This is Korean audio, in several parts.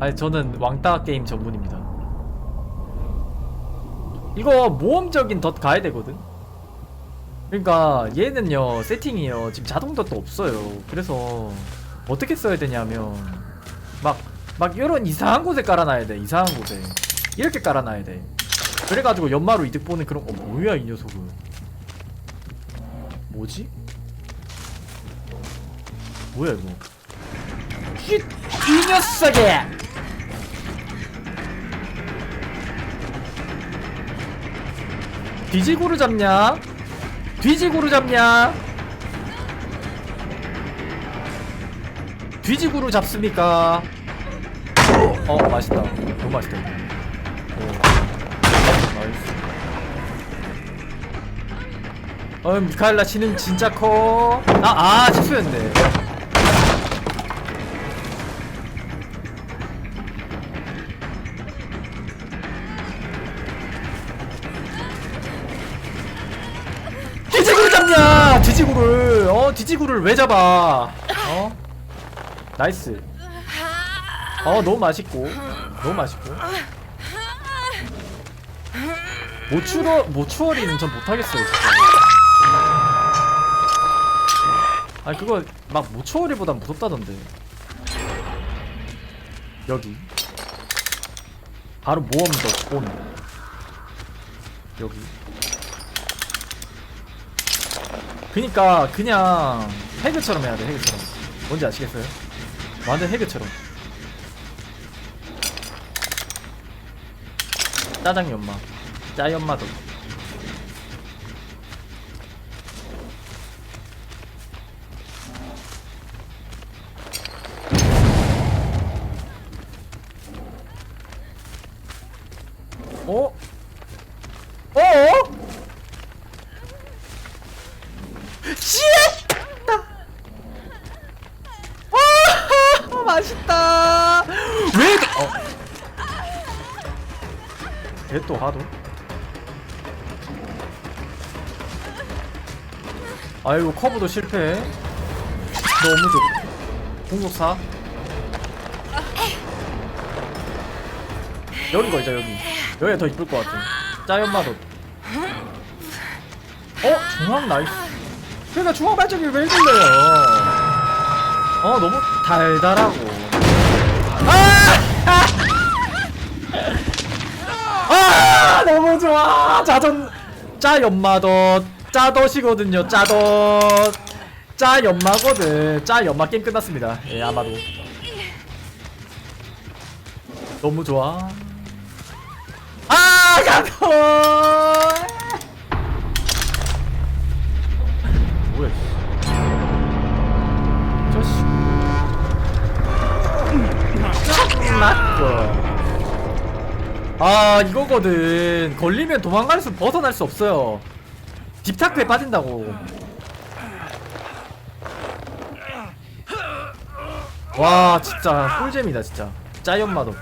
아니 저는 왕따 게임 전문입니다. 이거 모험적인 덧 가야 되거든. 그러니까 얘는요 세팅이요 지금 자동 덧도 없어요. 그래서 어떻게 써야 되냐면 막 막 이런 이상한 곳에 깔아놔야 돼. 이상한 곳에 이렇게 깔아놔야 돼. 그래가지고 연마로 이득 보는 그런 어 뭐야 이 녀석은 뭐지? 뭐야 이거? 쉿! 이 녀석이! 뒤지고를 잡냐? 뒤지고를 잡냐? 뒤지고를 잡습니까? 어 맛있다 너무 맛있다 어 미카엘라 치는 진짜 커. 아, 아, 실수였네. 잡냐? 뒤지구를. 어, 뒤지구를 왜 잡아? 어? 나이스. 어, 너무 맛있고. 너무 맛있고. 모추어 모추어리는 전 못하겠어요 진짜. 아 그거 막 모추어리보단 무섭다던데. 여기. 바로 모험도 온. 여기. 그니까 그냥 해그처럼 해야 돼 해그처럼. 뭔지 아시겠어요? 완전 해그처럼. 짜장 연마. 짜 연마도. 커브도 실패. 너무 좋. 공속사. 여기 거이자 여기. 여기가 더 이쁠 것 같아. 짜연 마도. 어 중앙 나이스. 그러니까 중앙 발전기 왜 걸려요? 어 너무 달달하고. 아! 아 너무 좋아 자전 짜 연마덧 짜덧이거든요 짜덧 짜 연마거든. 짜 연마 게임 끝났습니다. 예 아마도. 너무 좋아. 아 가도. 뭐야 씨. 저씨. 맞고 아 이거거든. 걸리면 도망갈 수 벗어날 수 없어요 딥타크에 빠진다고. 와 진짜 꿀잼이다 진짜. 짜연마도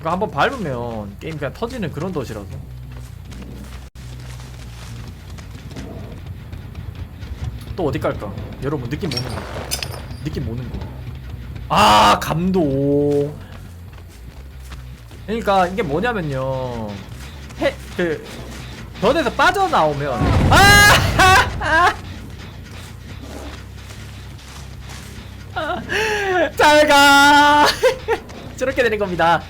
이거 한번 밟으면 게임 그냥 터지는 그런 덫이라서. 또 어디 갈까? 여러분 느낌 모는 거. 느낌 모는 거. 아 감동. 그러니까 이게 뭐냐면요. 해 그 변에서 빠져나오면 아! 잘 가. 저렇게 되는 겁니다.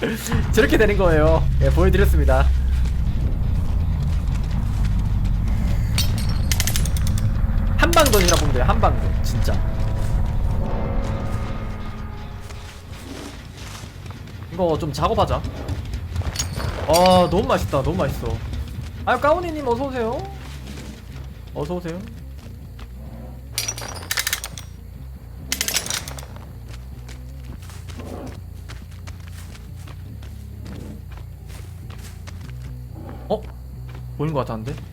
저렇게 되는 거예요. 예, 보여드렸습니다. 한방전이라 보면 돼요. 한방전 진짜. 이거 좀 작업하자. 아 너무 맛있다. 너무 맛있어. 아 까우니님 어서 오세요. 어서 오세요. 어? 보인 것 같았는데?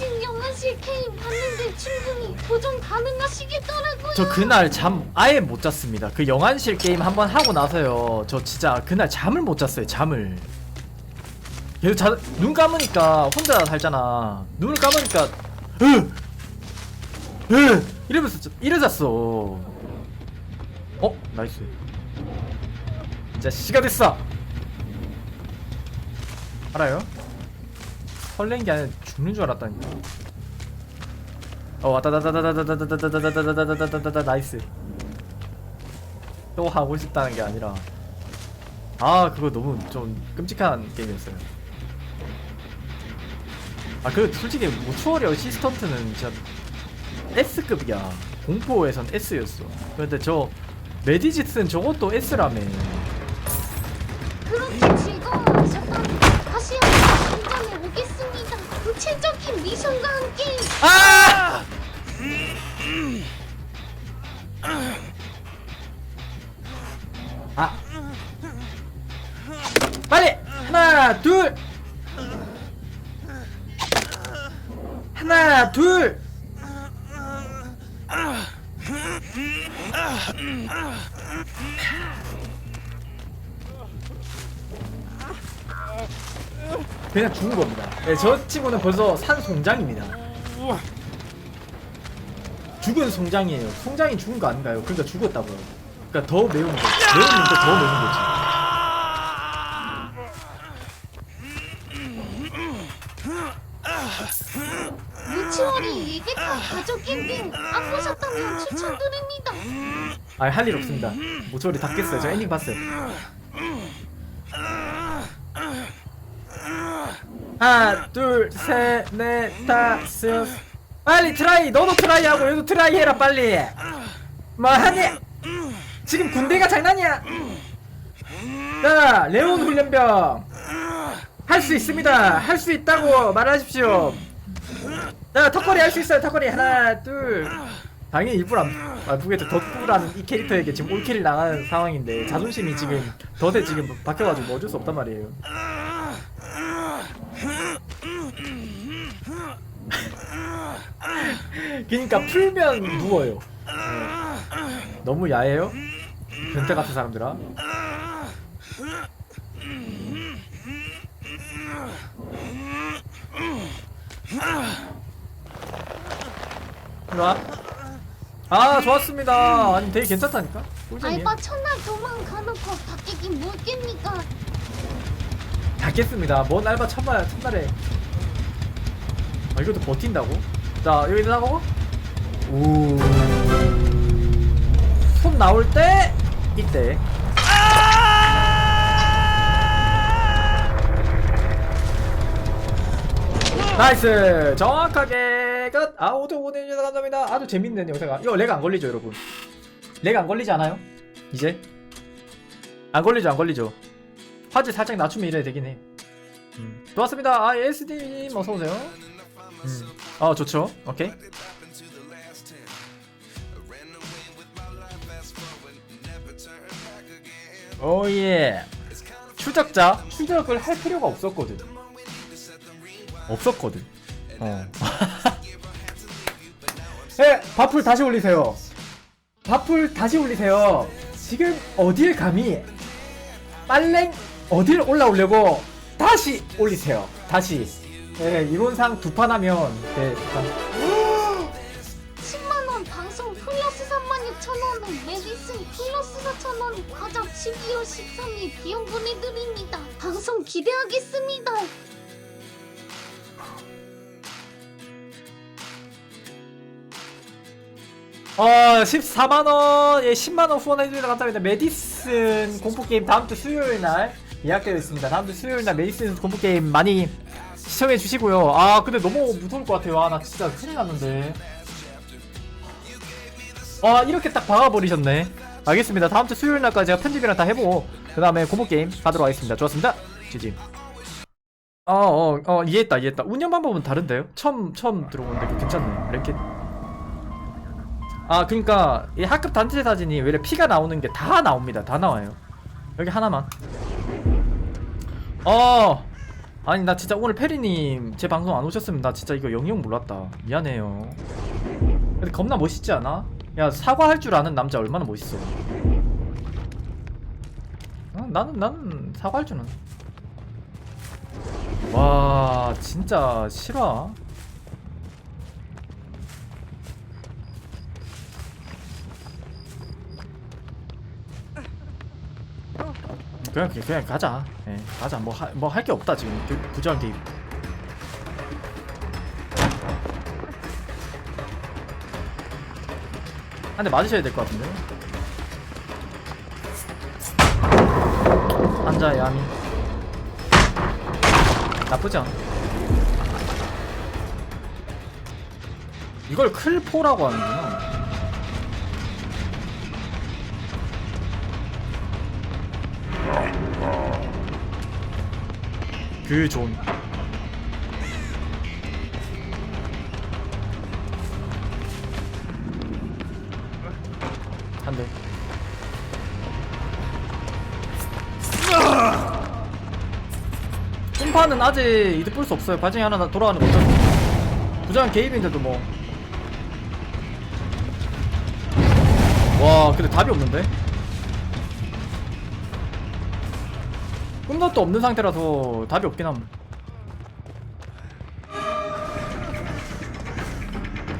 신 영화실 게임 봤는데 충분히 도전 가능하시겠더라고요. 저 그날 잠 아예 못 잤습니다. 그 영안실 게임 한번 하고 나서요. 저 진짜 그날 잠을 못 잤어요. 잠을. 계속 자, 눈 감으니까 혼자 살잖아. 눈을 감으니까 으, 으 이러면서 자- 이러졌어. 어 나이스. 이제 시가 됐어. 알아요? 설렌 게 아니라 죽는 줄 알았다니까. 어 왔다 다다다다다다다다다다다다다다다다다 나이스. 또 하고 싶다는 게 아니라 아 그거 너무 좀 끔찍한 게임이었어요. 아 그 솔직히 모추어리 어 시스턴트는 진짜 S급이야. 공포에선 S였어. 근데 저 메디지트는 저것도 S라며. 체적인 미션과 함께 아! 아. 빨리 하나 둘 하나 둘 그냥 죽은 겁니다. 네, 저 친구는 벌써 산 송장입니다. 죽은 송장이에요. 송장이 죽은 거 아닌가요? 그러니까 죽었다고요. 그러니까 더 매운 거. 매우니까 더 매운 거지. 유치원이 이게 다 가족 엔딩 안 보셨다면 추천드립니다. 아, 할 일 없습니다. 모조리 다 깼어요. 저 엔딩 봤어요. 하나, 둘, 셋, 넷, 다섯. 빨리 트라이. 너도 트라이 하고 얘도 트라이 해라 빨리. 뭐 하니? 지금 군대가 장난이야. 자, 레온 훈련병. 할 수 있습니다. 할 수 있다고 말하십시오. 자, 턱걸이 할 수 있어요. 턱걸이 하나, 둘. 당연히 일부러 안, 아, 보겠죠. 덧구라는 이 캐릭터에게 지금 올킬이 나가는 상황인데 자존심이 지금 덫에 지금 박혀가지고 뭐 어쩔 수 없단 말이에요. 그러니까 풀면 누워요. 네. 너무 야해요? 변태 같은 사람들아. 일로와. 아 좋았습니다. 아니 되게 괜찮다니까. 꿀잼이에요. 알바 첫날 도망가놓고 바뀌긴 뭘 깹니까? 다 깼습니다. 먼 알바 첫날 첫날에. 아 이것도 버틴다고? 자 여기 나가고. 오. 손 나올 때 이때. 나이스 정확하게 끝 아우도 오늘 주셔서 감사합니다 아주 재밌는 영상 이거 렉 안 걸리죠 여러분 렉 안 걸리지 않아요 이제 안 걸리죠 안 걸리죠 화질 살짝 낮추면 이래야 되긴 해. 음. 좋았습니다. 아 SD님 어서오세요. 음. 아 좋죠. 오케이. 오예. 추적자 추적을 할 필요가 없었거든. 없었거든. 어. 네, 밥풀 다시 올리세요. 밥풀 다시 올리세요. 지금 어딜 감히 빨랭 어딜 올라오려고 다시 올리세요 다시 네, 이론상 두 판 하면 네, 두 판. 10만원 방송 플러스 36,000원에 메디슨 플러스 4,000원 과자 12월 13일 비용 보내드립니다. 방송 기대하겠습니다. 어 14만 원 예 10만 원 후원해 주셔서 감사합니다 메디슨 공포 게임 다음 주 수요일 날 예약되어 있습니다. 다음 주 수요일 날 메디슨 공포게임 많이 시청해 주시고요. 아 근데 너무 무서울 것 같아요. 아 나 진짜 큰일 났는데. 아 이렇게 딱 박아버리셨네. 알겠습니다. 다음 주 수요일 날까지 제가 편집이랑 다 해보고 그 다음에 공포게임 가도록 하겠습니다. 좋았습니다. 지지 어어 어 어, 이해했다 이해했다. 운영 방법은 다른데요? 처음 처음 들어보는데 괜찮네. 랭켓. 아 그러니까 이 학급 단체 사진이 왜 이렇게 피가 나오는 게 다 나옵니다. 다 나와요 여기 하나만. 어! 아니 나 진짜 오늘 페리님 제 방송 안 오셨으면 나 진짜 이거 영영 몰랐다. 미안해요. 근데 겁나 멋있지 않아? 야 사과할 줄 아는 남자 얼마나 멋있어. 어, 나는 나는 사과할 줄은. 와 진짜 실화 그냥 그냥 가자. 예 가자. 뭐뭐 할 게 없다 지금. 그 부조한 게임 한대 맞으셔야 될 것 같은데. 앉아 야미. 나쁘지 않아. 이걸 클포라고 하는구나 그존. 한대 홈파는 아직 이득 볼 수 없어요. 바징이 하나 나- 돌아가는 거죠. 부장 개입인데도 뭐. 와 근데 답이 없는데 꿈도 없는 상태라서 답이 없긴 함.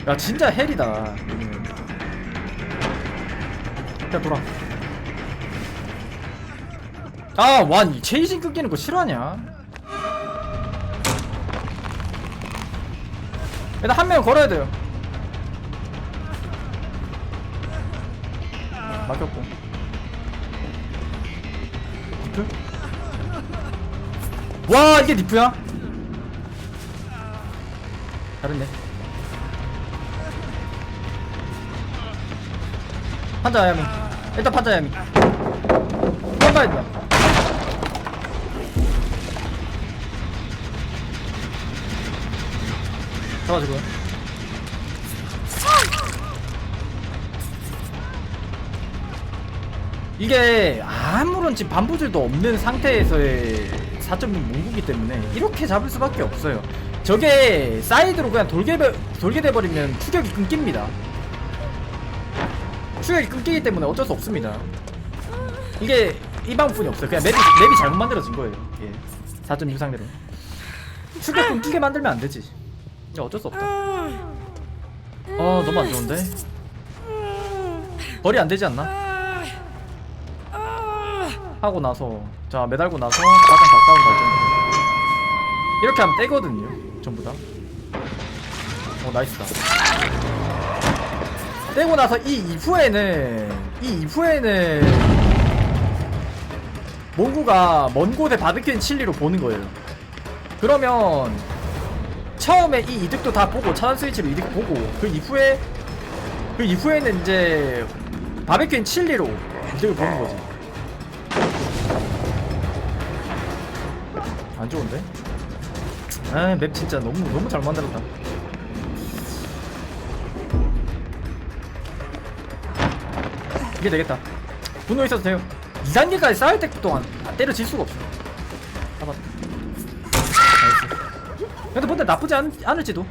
야 진짜 헬이다. 여기는. 야 돌아. 아, 완 체이징 끊기는 거 싫어하냐? 일단 한 명 걸어야 돼요. 막혔고. 디프? 와 이게 니프야? 잘했네. 판자 야미. 일단 판자 야미. 판자 야미. 잡아주고요. 이게 아무런 지금 반부질도 없는 상태에서의 4.6 문구기 때문에 이렇게 잡을 수밖에 없어요. 저게 사이드로 그냥 돌게 돼- 돌게 돼버리면 추격이 끊깁니다. 추격이 끊기기 때문에 어쩔 수 없습니다. 이게 이 방법뿐이 없어요. 그냥 맵이, 맵이 잘못 만들어진 거예요. 예. 4.6 상대로. 추격 끊기게 만들면 안 되지. 이제 어쩔 수 없다. 어 너무 안 좋은데. 거리 안 되지 않나? 하고 나서 자 매달고 나서 가장 가까운 발전. 이렇게 하면 떼거든요 전부 다어 나이스다. 떼고 나서 이 이후에는 이 이후에는 몽구가 먼 곳에 바비큐인 칠리로 보는 거예요. 그러면 처음에 이 이득도 다 보고 차단 스위치로 이득 보고 그 이후에 그 이후에는 이제 바비큐인 칠리로 이득을 보는 거지 안 좋은데? 아, 맵 진짜 너무 너무 잘 만들었다. 이게 되겠다. 분노 있어도 돼요. 2, 3개까지 쌓을 때 동안 아, 때려질 수가 없어. 나이스. 근데 근데 나쁘지 않, 않을지도.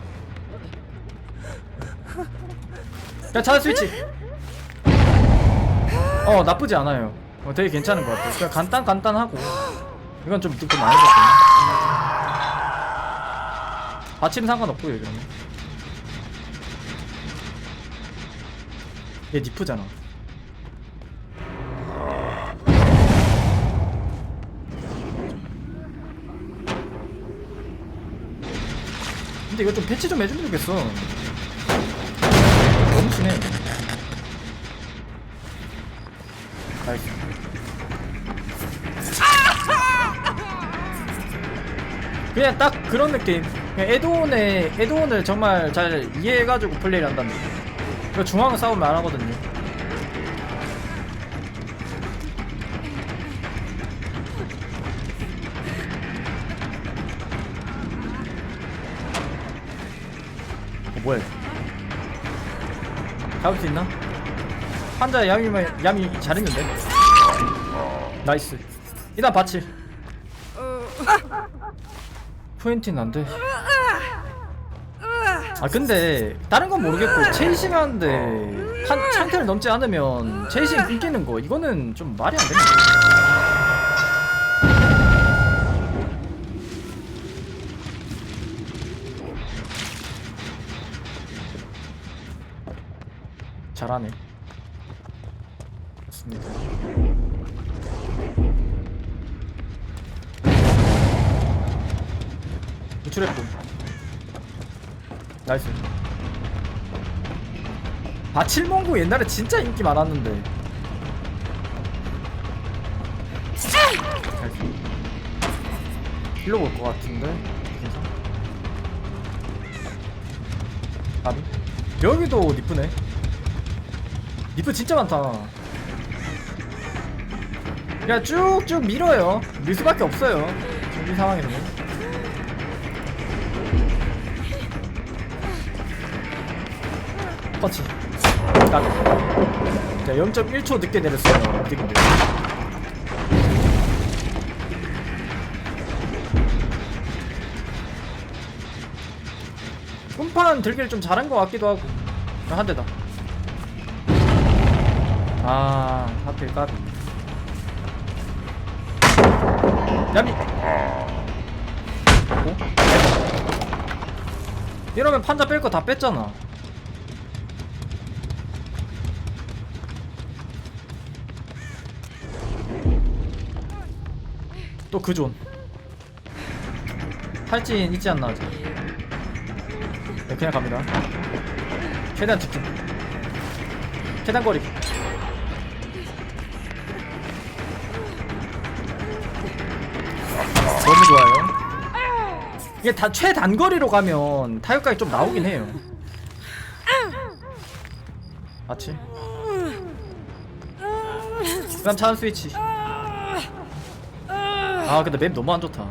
야, 차단 스위치. 어, 나쁘지 않아요. 어, 되게 괜찮은 것 같아. 그냥 간단 간단하고. 이건 좀 득도 많이 줬네. 받침 상관없고요, 이거는. 얘 니프잖아. 근데 이거 좀 패치 좀 해주면 좋겠어. 너무 심해. 나이스. 그냥 딱 그런 느낌. 그냥 에드온의 에드온을 정말 잘 이해해가지고 플레이를 한다는 느낌. 이거 중앙 싸움을 안 하거든요. 어, 뭐야? 잡을 수 있나? 환자 야미만 야미 잘했는데. 나이스. 이단 바칠. 쿠엔틴 안돼 아 근데 다른 건 모르겠고 체이싱 하는데 한 창태를 넘지 않으면 체이싱 끊기는 거 이거는 좀 말이 안 되는 거 잘하네. 좋습니다. 구출했고 나이스. 바칠몽구 옛날에 진짜 인기 많았는데. 나이스. 일로 올 것 같은데? 그래서 아비? 여기도 니프네. 니프 진짜 많다. 그냥 쭉쭉 밀어요. 밀 수밖에 없어요. 이 상황에서 터치 까비 자 0.1초 늦게 내렸어요 어디근데 꿈판 들기를 좀 잘한 것 같기도 하고. 아, 한 대다. 아 하필 까비. 야미. 어? 이러면 판자 뺄 거 다 뺐잖아 또 그존 탈진 있지 않나 아직 네, 그냥 갑니다. 최대한 직진. 최단 거리. 너무 좋아요. 이게 다 최단거리로 가면 타격감이 좀 나오긴 해요. 맞지? 그다음 차원 스위치. 아 근데 맵 너무 안 좋다.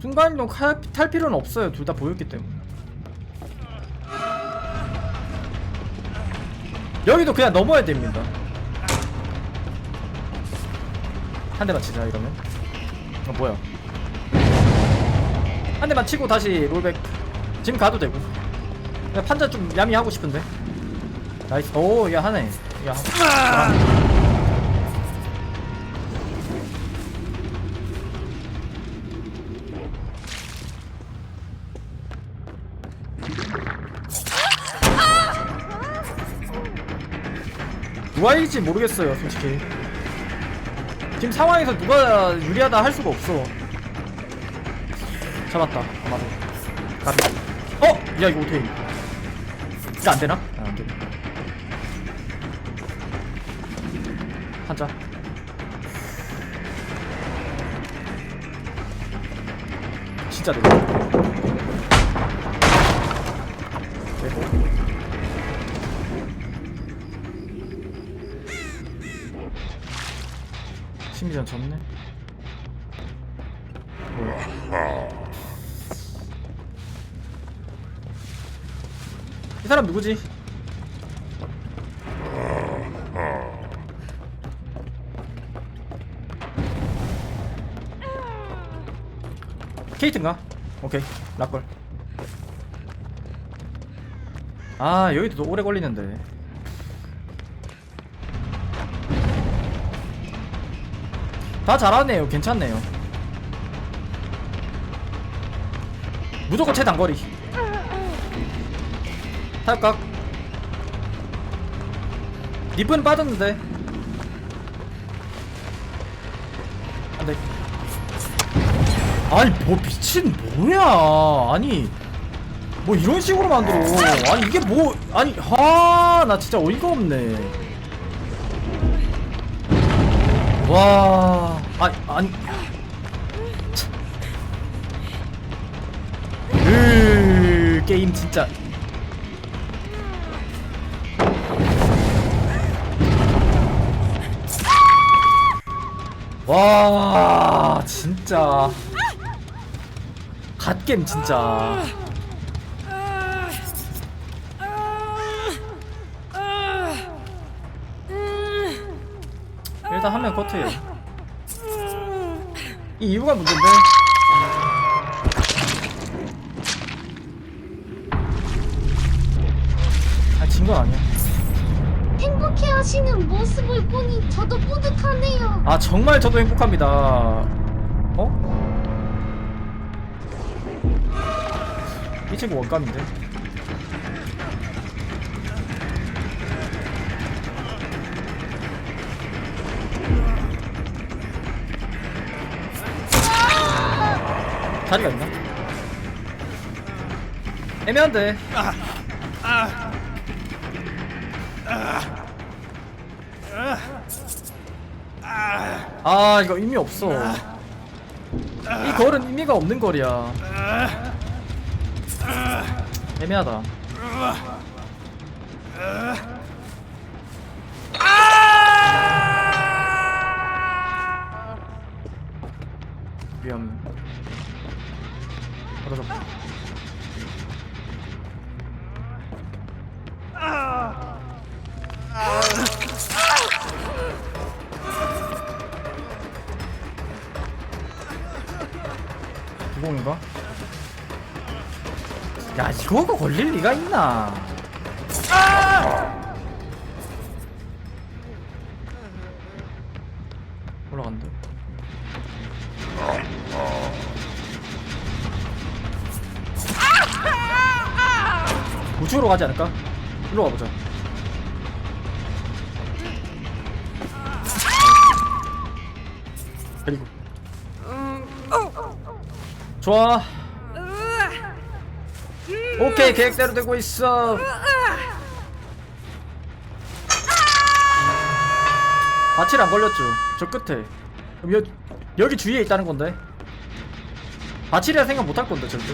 순간이동 칼- 탈 필요는 없어요. 둘 다 보였기 때문에. 여기도 그냥 넘어야 됩니다. 한 대만 치자 이러면. 어 뭐야? 한 대만 치고 다시 롤백. 지금 가도 되고. 그냥 판자 좀 야미 하고 싶은데. 나이스. 오, 야 하네. 야. 잘하네. 누가 이길지 모르겠어요 솔직히 지금 상황에서 누가 유리하다 할 수가 없어 잡았다 아마도 어? 야 이거 어떻게 이거 안 되나? 아 안되네 한자. 진짜 되네 심리전 졌네. 사람 누구지? 케이트인가? 오케이 락걸 아 여기도 오래 걸리는데 다 잘하네요. 괜찮네요. 무조건 최단거리. 탈각. 니프는 빠졌는데. 안돼. 아니 뭐 미친 뭐야? 아니 뭐 이런 식으로 만들어. 아니 이게 뭐 아니 하나 진짜 어이가 없네. 와, 아니, 아니. 참. 으, 게임 진짜. 와, 진짜. 갓겜 진짜. 일단 한 명 커트해요. 이 이유가 문제인데. 행복해하시는 모습을 보니 저도 뿌듯하네요. 아, 정말 저도 행복합니다. 어? 이 친구 원감인데? 자리가 있나? 애매한데 아 이거 의미 없어. 이 걸은 의미가 없는 거리야. 애매하다 걸릴 리가 있나? 올라간다. 우측으로 가지 않을까? 일로 가보자. 그리고. 좋아 오케이 계획대로 되고 있어. 바칠 안 걸렸죠. 저 끝에. 그럼 여, 여기 주위에 있다는 건데. 바칠이라 생각 못 할 건데 절대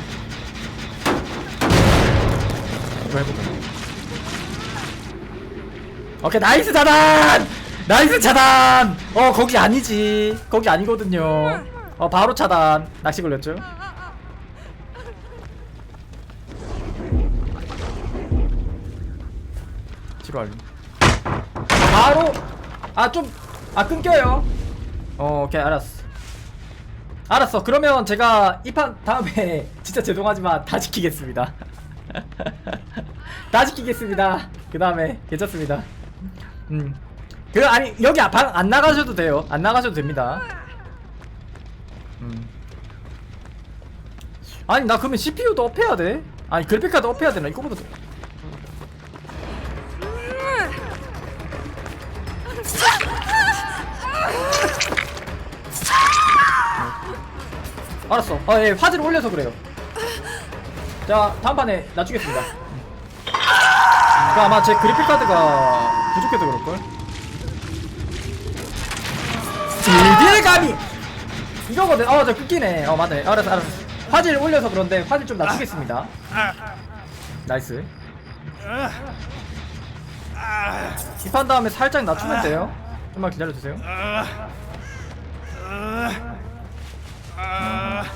이거 해보자 오케이 나이스 차단! 나이스 차단! 어 거기 아니지. 거기 아니거든요. 어 바로 차단. 낚시 걸렸죠 완료 바로? 아 좀 아 끊겨요. 어 오케이 알았어. 알았어. 그러면 제가 이 판 다음에 진짜 죄송하지만 다 지키겠습니다. 다 지키겠습니다. 그 다음에 괜찮습니다. 음그 아니 여기 방 안 나가셔도 돼요. 안 나가셔도 됩니다. 음. 아니 나 그러면 CPU도 업해야 돼? 아니 그래픽카드 업해야 되나? 이거보다 알았어. 아, 예, 화질을 올려서 그래요. 자, 다음 판에 낮추겠습니다. 그 아마 제 그래픽 카드가 부족해서 그럴걸. 질딜감이 이거거든. 어, 저 끊기네. 어, 맞네. 알았어, 알았어. 화질 올려서 그런데 화질 좀 낮추겠습니다. 나이스. 이 판 다음에 살짝 낮추면 돼요. 좀만 기다려주세요.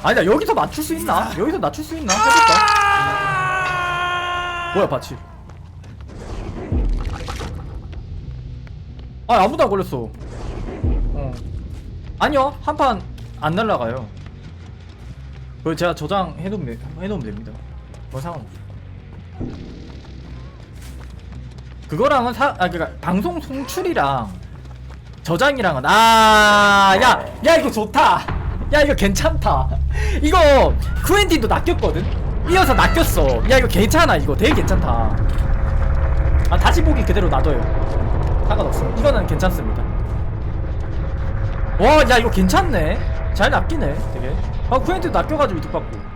아니다 여기서 맞출 수 있나? 여기서 낮출 수 있나? 해볼까? 뭐야 바치? 아 아무도 안 걸렸어. 어. 아니요 한 판 안 날라가요. 그거 제가 저장 해놓으면, 돼- 해놓으면 됩니다. 뭐 상관없어 그거랑은 사, 아 그니까 방송 송출이랑 저장이랑은 아야야 야, 이거 좋다 야 이거 괜찮다. 이거 쿠엔틴도 낚였거든? 이어서 낚였어. 야 이거 괜찮아. 이거 되게 괜찮다. 아 다시 보기 그대로 놔둬요. 상관없어. 이거는 괜찮습니다. 와야 이거 괜찮네. 잘 낚이네 되게. 아 쿠엔틴도 낚여가지고 이득 받고.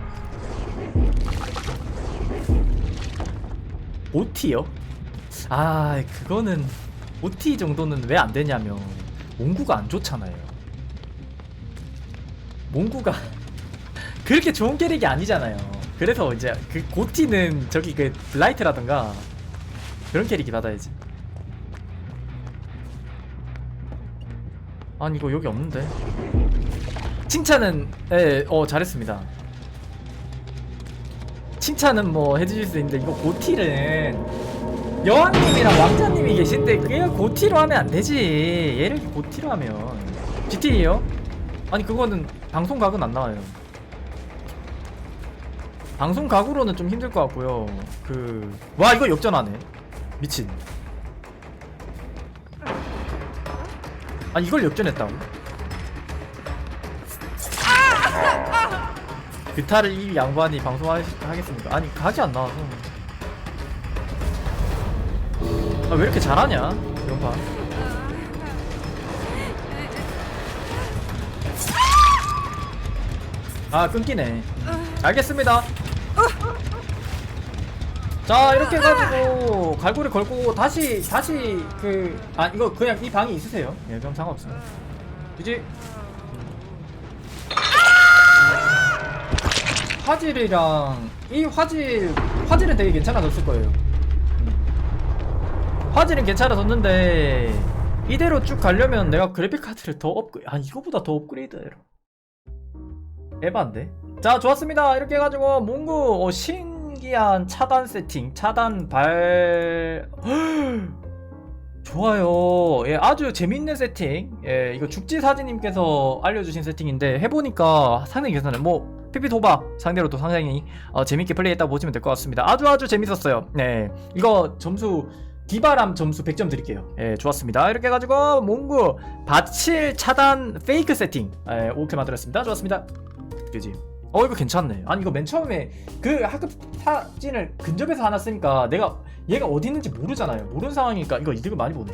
OT요? 아 그거는 OT 정도는 왜 안 되냐면 몽구가 안 좋잖아요 몽구가 그렇게 좋은 캐릭이 아니잖아요. 그래서 이제 그 고티는 저기 그 블라이트라던가 그런 캐릭이 받아야지. 아니 이거 여기 없는데. 칭찬은 예어 잘했습니다. 칭찬은 뭐 해주실 수 있는데 이거 고티는 여왕님이랑 왕자님이 계신데 그게 고티로 하면 안 되지. 얘를 고티로 하면. GT에요? 아니 그거는 방송 각은 안 나와요. 방송 각으로는 좀 힘들 것 같고요. 그 와 이거 역전하네. 미친. 아니 이걸 역전했다고? 그타를 이 양반이 방송하겠습니까? 아니 각이 안 나와서. 아, 왜 이렇게 잘하냐? 이런 판 아 끊기네. 알겠습니다. 자 이렇게 해가지고 갈고리 걸고 다시 다시 그 아 이거 그냥 이 방이 있으세요? 예 그럼 상관없습니다. 이제 화질이랑 이 화질 화질은 되게 괜찮아졌을 거예요. 음. 화질은 괜찮아졌는데 이대로 쭉 가려면 내가 그래픽 카드를 더 업그 아 이거보다 더 업그레이드 해라 에반데? 자 좋았습니다. 이렇게 해가지고 몽구 어, 신기한 차단 세팅 차단 발 좋아요. 예 아주 재밌는 세팅. 예 이거 죽지 사진님께서 알려주신 세팅인데 해보니까 상당히 괜찮아요. 뭐 피피 도박 상대로도 상당히 어, 재밌게 플레이했다고 보시면 될 것 같습니다. 아주 아주 재밌었어요. 네 이거 점수 기바람 점수 100점 드릴게요. 예 좋았습니다. 이렇게 해가지고 몽구 바칠 차단 페이크 세팅. 예, 오케이 만들었습니다. 좋았습니다 그지? 어 이거 괜찮네. 아니 이거 맨 처음에 그 학급 사진을 근접해서 하나 쓰니까 내가 얘가 어디 있는지 모르잖아요. 모르는 상황이니까 이거 이득을 많이 보네